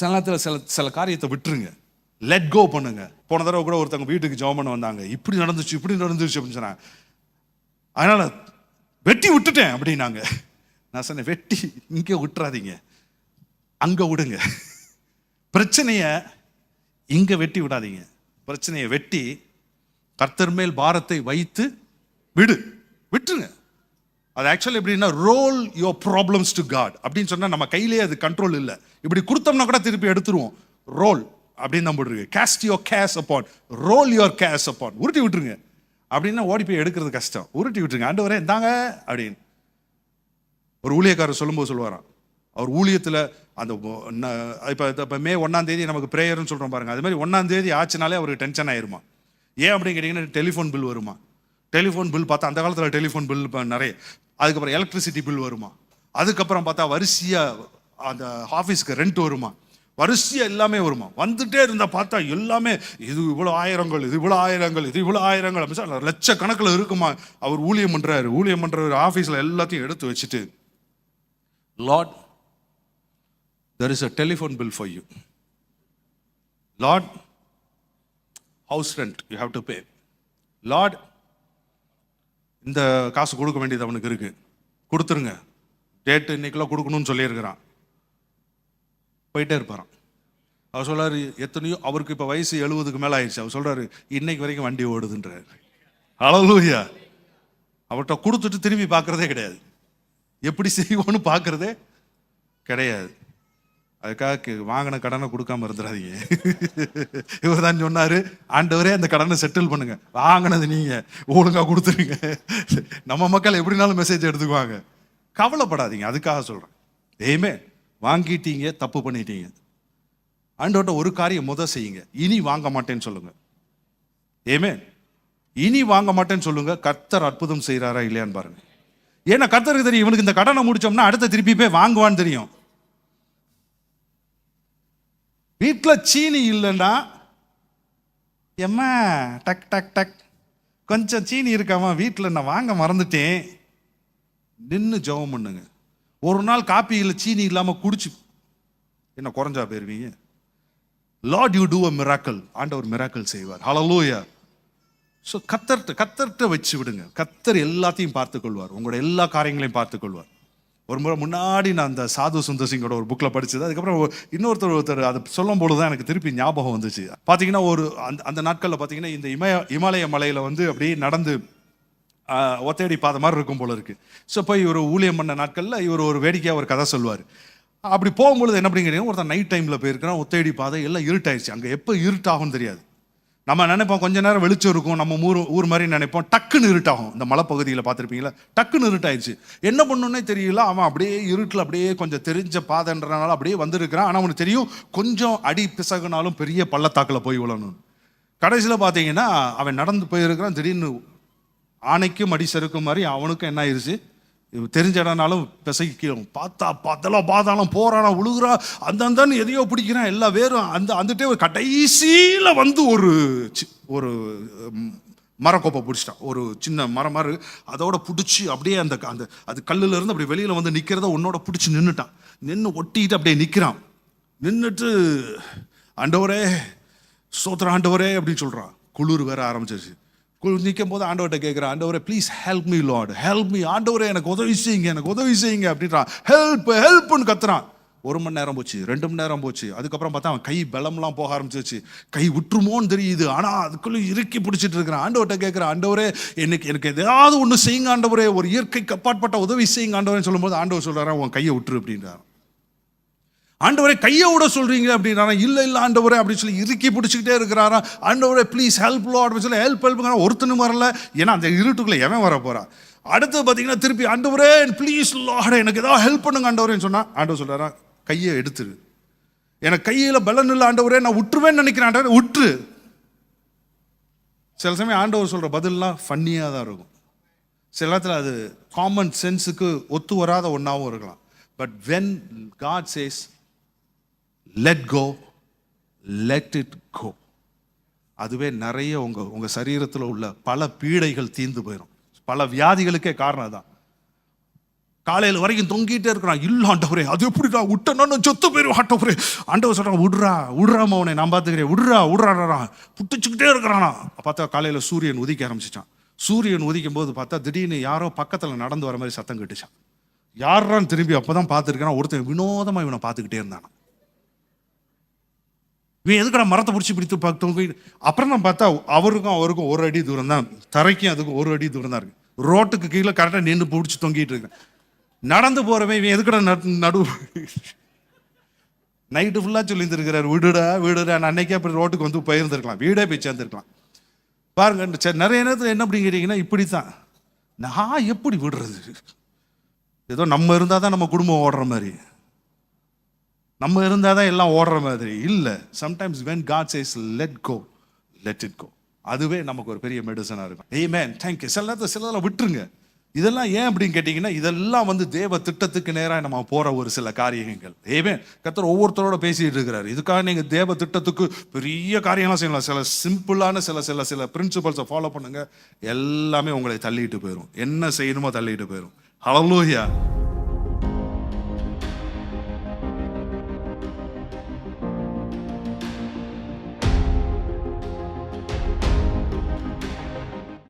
சில நேரத்தில் சில சில காரியத்தை விட்டுருங்க. லெட் கோ பண்ணுங்க. போன தடவை கூட ஒருத்தவங்க வீட்டுக்கு ஜெபம் பண்ண வந்தாங்க. இப்படி நடந்துச்சு இப்படி நடந்துச்சு அப்படின்னு சொன்னாங்க. அதனால வெட்டி விட்டுட்டேன் அப்படின்னாங்க. நான் சொன்னேன் வெட்டி இங்கே விட்டுறாதீங்க. அங்கே விடுங்க. பிரச்சனையை இங்கே வெட்டி விடாதீங்க. பிரச்சனையை வெட்டி கர்த்தர் மேல் பாரத்தை வைத்து விடு. விட்டுருங்க. அது ஆக்சுவலி எப்படின்னா roll your problems to God அப்படின்னு சொன்னால் நம்ம கையிலேயே அது கண்ட்ரோல் இல்லை. இப்படி கொடுத்தோம்னா கூட திருப்பி எடுத்துருவோம். ரோல் அப்படின்னு நம்ம cast your cares upon roll your cares upon உருட்டி விட்டுருங்க. அப்படின்னா ஓடி போய் எடுக்கிறது கஷ்டம். உருட்டி விட்டுருங்க. ஆண்டு வரேன் தாங்க அப்படின்னு. ஒரு ஊழியக்காரர் சொல்லும்போது சொல்லுவாராம். அவர் ஊழியத்தில் அந்த இப்போ இப்போ மே ஒன்றாம் தேதி நமக்கு ப்ரேயர்னு சொல்கிறோம் பாருங்கள் அது மாதிரி ஒன்றாம் தேதி ஆச்சுனாலே அவருக்கு டென்ஷன் ஆயிருமா? ஏன் அப்படின்னு கேட்டிங்கன்னா டெலிஃபோன் பில் வருமா? டெலிஃபோன் பில் பார்த்தா அந்த காலத்தில் டெலிஃபோன் பில் இப்போ நிறைய. அதுக்கப்புறம் எலக்ட்ரிசிட்டி பில் வருமா? அதுக்கப்புறம் பார்த்தா வரிசையாக அந்த ஆஃபீஸ்க்கு ரெண்ட் வருமா? வரிசையாக எல்லாமே வருமா? வந்துட்டே இருந்தால் பார்த்தா எல்லாமே இது இவ்வளோ ஆயிரங்கள் இது இவ்வளோ ஆயிரங்கள் இது இவ்வளோ ஆயிரங்கள் அப்படின்னு சொல்லி லட்சக்கணக்கில் இருக்குமா? அவர் ஊழியம் பண்ணுறாரு ஊழியம் பண்ணுறவர் ஆஃபீஸில் எல்லாத்தையும் எடுத்து வச்சுட்டு. Lord there is a telephone bill for you Lord house rent you have to pay Lord இந்த காசு கொடுக்க வேண்டியது அவனுக்கு இருக்குது கொடுத்துருங்க. டேட்டு இன்னைக்கெல்லாம் கொடுக்கணும்னு சொல்லியிருக்கிறான். போயிட்டே இருப்பாராம். அவர் சொல்கிறார் எத்தனையோ அவருக்கு இப்போ வயசு எழுபதுக்கு மேலே ஆயிடுச்சு. அவர் சொல்கிறாரு இன்னைக்கு வரைக்கும் வண்டி ஓடுதுன்றாரு. அழலூயா அவர்கிட்ட கொடுத்துட்டு திரும்பி பார்க்குறதே கிடையாது. எப்படி செய்வோன்னு பார்க்குறதே கிடையாது. அதுக்காக வாங்கின கடனை கொடுக்காம இருந்துடாதீங்க இவர் தான் சொன்னார் ஆண்டவரே அந்த கடனை செட்டில் பண்ணுங்க. வாங்கினது நீங்கள் ஒழுங்காக கொடுத்துருங்க. நம்ம மக்கள் எப்படினாலும் மெசேஜ் எடுத்துக்குவாங்க. கவலைப்படாதீங்க. அதுக்காக சொல்கிறேன் ஏமே வாங்கிட்டீங்க தப்பு பண்ணிட்டீங்க. ஆண்டோட்ட ஒரு காரியம் முத செய்யுங்க. இனி வாங்க மாட்டேன்னு சொல்லுங்க. ஏமே இனி வாங்க மாட்டேன்னு சொல்லுங்க. கர்த்தர் அற்புதம் செய்கிறாரா இல்லையான்னு பாருங்க. ஏன்னா கர்த்தருக்கு தெரியும் இவனுக்கு இந்த கடனை முடிச்சோம்னா அடுத்த திருப்பி போய் வாங்குவான்னு தெரியும். வீட்டில் சீனி இல்லைன்னா எம்மா டக் டக் டக். கொஞ்சம் சீனி இருக்காமா? வீட்டில் நான் வாங்க மறந்துட்டேன். நின்று ஜெபம் பண்ணுங்க. ஒரு நாள் காப்பி இல்லை சீனி இல்லாமல் குடிச்சு. என்ன குறைஞ்சா போயிருவீங்க? Lord you do a miracle ஆண்டவர் மிராக்கல் செய்வார். ஹலலூயா ஸோ கத்தர்ட்ட கத்தர்ட்ட வச்சு விடுங்க. கத்தர் எல்லாத்தையும் பார்த்துக்கொள்வார். உங்களோட எல்லா காரியங்களையும் பார்த்துக்கொள்வார். ஒரு முறை முன்னாடி நான் அந்த சாது சுந்தர் சிங்கோட ஒரு புக்கில் படிச்சது. அதுக்கப்புறம் இன்னொருத்தர் ஒருத்தர் அதை சொல்லும் தான் எனக்கு திருப்பி ஞாபகம் வந்துச்சு. பார்த்தீங்கன்னா ஒரு அந்த அந்த நாட்களில் பார்த்தீங்கன்னா இந்த இமய இமாலய மலையில் வந்து அப்படியே நடந்து ஒத்தையடி பாதை மாதிரி இருக்கும் போல இருக்கு. ஸோ போய் இவர் ஊழியம் பண்ண நாட்களில் இவர் ஒரு வேடிக்கையாக ஒரு கதை சொல்லுவார். அப்படி போகும்பொழுது என்ன அப்படிங்கிறீங்க ஒருத்தன் நைட் டைமில் போயிருக்கிறான் ஒத்தையடி பாதை எல்லாம் இருட்டாயிருச்சு. அங்கே எப்போ இருட்டாகும்னு தெரியாது. நம்ம நினைப்போம் கொஞ்ச நேரம் வெளிச்சம் இருக்கும் நம்ம ஊர் ஊர் மாதிரி நினைப்போம் டக்குன்னு இருட்டாகும். இந்த மலைப்பகுதியில் பார்த்துருப்பீங்களா? டக்குன்னு இருட்டாயிருச்சு. என்ன பண்ணுன்னே தெரியல அவன் அப்படியே இருட்டில் அப்படியே கொஞ்சம் தெரிஞ்ச பாதைன்றனால அப்படியே வந்திருக்கிறான். ஆனால் அவனுக்கு தெரியும் கொஞ்சம் அடி பிசகுனாலும் பெரிய பள்ளத்தாக்கில் போய் விழணும் கடைசியில் பார்த்தீங்கன்னா அவன் நடந்து போயிருக்கிறான் திடீர்னு ஆணைக்கும் அடி செருக்கும் மாதிரி அவனுக்கும் என்ன ஆயிடுச்சு தெரிஞ்ச இடம்னாலும் பிசைக்கு கீழே பார்த்தா பார்த்தலாம் பார்த்தாலும் போகிறானா உழுகுறா அந்த எதையோ பிடிக்கிறான். எல்லா வேரும் அந்த அந்தட்டே ஒரு கடைசியில் வந்து ஒரு சி- ஒரு மரக்கோப்பை பிடிச்சிட்டான். ஒரு சின்ன மரம் மாதிரி அதோட பிடிச்சி அப்படியே அந்த அந்த அது கல்லுலேருந்து அப்படி வெளியில் வந்து நிற்கிறத உன்னோட பிடிச்சி நின்றுட்டான் நின்று ஒட்டிட்டு அப்படியே நிற்கிறான் நின்றுட்டு ஆண்டவரே சோத்திர ஆண்டவரே அப்படின்னு சொல்கிறான் குளிர் வேற ஆரம்பிச்சிருச்சு. நிற்கும் போது ஆண்டவர்கிட்ட கேட்குறேன் ஆண்டவரே please help me Lord help me ஆண்டவரே எனக்கு உதவி செய்யுங்க எனக்கு உதவி செய்யுங்க அப்படின்றான். ஹெல்ப் ஹெல்ப்னு கத்துறான். ஒரு மணி நேரம் போச்சு ரெண்டு மணி நேரம் போச்சு. அதுக்கப்புறம் பார்த்தா அவன் கை பலம்லாம் போக ஆரம்பிச்சிச்சு கை விட்டுருமோன்னு தெரியுது. ஆனால் அதுக்குள்ளே இறுக்கி பிடிச்சிட்டு இருக்கிறான். ஆண்டவர்கிட்ட கேட்குறேன் ஆண்டவரே எனக்கு எனக்கு எதாவது ஒன்று செய்யுங்க ஆண்டவரே. ஒரு இயற்கைக்கு அப்பாற்பட்ட உதவி செய்யுங்க ஆண்டவரேன்னு சொல்லும்போது ஆண்டவர் சொல்கிறாரன் உன் கையை விட்டுரு அப்படின்றார். ஆண்டவரே கையை விட சொல்கிறீங்க அப்படின்னா இல்லை இல்லை ஆண்டவரே அப்படின்னு சொல்லி இறுக்கி பிடிச்சிக்கிட்டே இருக்கிறாரா? ஆண்டவரே ப்ளீஸ் ஹெல்ப் லோ அப்படின்னு சொல்லி ஹெல்ப் ஹெல்ப்புங்கிற ஒருத்தனும் வரல. ஏன்னா அந்த இருட்டுக்குள்ளே எவன் வர போகிறான் அடுத்து பார்த்தீங்கன்னா திருப்பி ஆண்டவரே ப்ளீஸ் லாட எனக்கு ஏதாவது ஹெல்ப் பண்ணுங்க ஆண்டவரேன்னு சொன்னா ஆண்டவர் சொல்கிறாரா கையை எடுத்துரு. எனக்கு கையில் பலன் இல்லை ஆண்டவரே நான் விட்டுருவேன்னு நினைக்கிறேன் ஆண்டவரே விட்டுரு சில சமயம் ஆண்டவர் சொல்கிற பதில்லாம் ஃபன்னியாக தான் இருக்கும். சில நேரத்தில் அது காமன் சென்ஸுக்கு ஒத்து வராத ஒன்றாவும் இருக்கலாம். But when God says let go let it go அதுவே நிறைய உங்கள் உங்கள் சரீரத்தில் உள்ள பல பீடைகள் தீர்ந்து போயிடும் பல வியாதிகளுக்கே காரணம் தான் காலையில் வரைக்கும் தொங்கிட்டே இருக்கிறான். இல்லை ஆண்டவரே அது எப்படிடா? விட்டனா சொத்து போயிடும் ஆண்டவரே. ஆண்டவர் சொல்றான் விடுறா விடுறா மவனே நான் பார்த்துக்கிறேன். விடுறா விடுறாடா புட்டுச்சுக்கிட்டே இருக்கிறானா. பார்த்தா காலையில் சூரியன் உதிக்க ஆரம்பிச்சிட்டான் சூரியன் உதிக்கும் போது பார்த்தா திடீர்னு யாரோ பக்கத்தில் நடந்து வர மாதிரி சத்தம் கட்டுச்சான். யாரான்னு திரும்பி அப்போ தான் பார்த்துருக்கான். ஒருத்தன் வினோதமாக இவனை பார்த்துக்கிட்டே இருந்தான் இவன் எதுக்கடா மரத்தை பிடிச்சி பிடித்து பார்த்தவங்க அப்புறம் தான் பார்த்தா அவருக்கும் அவருக்கும் ஒரு அடி தூரம் தான் தரைக்கும் அதுக்கும் ஒரு அடி தூரம் தான் இருக்கு. ரோட்டுக்கு கீழே கரெக்டாக நின்று பிடிச்சி தொங்கிட்டு இருக்கேன். நடந்து போகிறவன் இவன் எதுக்கடா நடு நடு நைட்டு ஃபுல்லாக சொல்லியிருந்துருக்கிறார். வீடுடா வீடுடா. நான் அன்னைக்கே அப்படி ரோட்டுக்கு வந்து போயிருந்துருக்கலாம். வீடே போய் சேர்ந்துருக்கலாம். பாருங்க சரி நிறைய நேரத்தில் என்ன அப்படிங்கிறீங்கன்னா இப்படி தான் நான் எப்படி விடுறது? ஏதோ நம்ம இருந்தால் தான் நம்ம குடும்பம் ஓடுற மாதிரி. நம்ம இருந்தால் தான் எல்லாம் ஓடுற மாதிரி. இல்லை sometimes when God says let go let it go அதுவே நமக்கு ஒரு பெரிய மெடிசனாக இருக்கும். ஏய் மேன் தேங்க்யூ சில நேரத்தில் சிலதெல்லாம் விட்டுருங்க. இதெல்லாம் ஏன் அப்படின்னு கேட்டிங்கன்னா இதெல்லாம் வந்து தேவ திட்டத்துக்கு நேராக நம்ம போகிற ஒரு சில காரியங்கள். ஏமே கத்தர் ஒவ்வொருத்தரோட பேசிகிட்டு இருக்கிறாரு. இதுக்காக நீங்கள் தேவ திட்டத்துக்கு பெரிய காரியம்லாம் செய்யலாம். சில சிம்பிளான சில சில சில பிரின்சிபல்ஸை ஃபாலோ பண்ணுங்கள் எல்லாமே உங்களை தள்ளிட்டு போயிடும் என்ன செய்யணுமோ தள்ளிட்டு போயிடும் ஹalleluya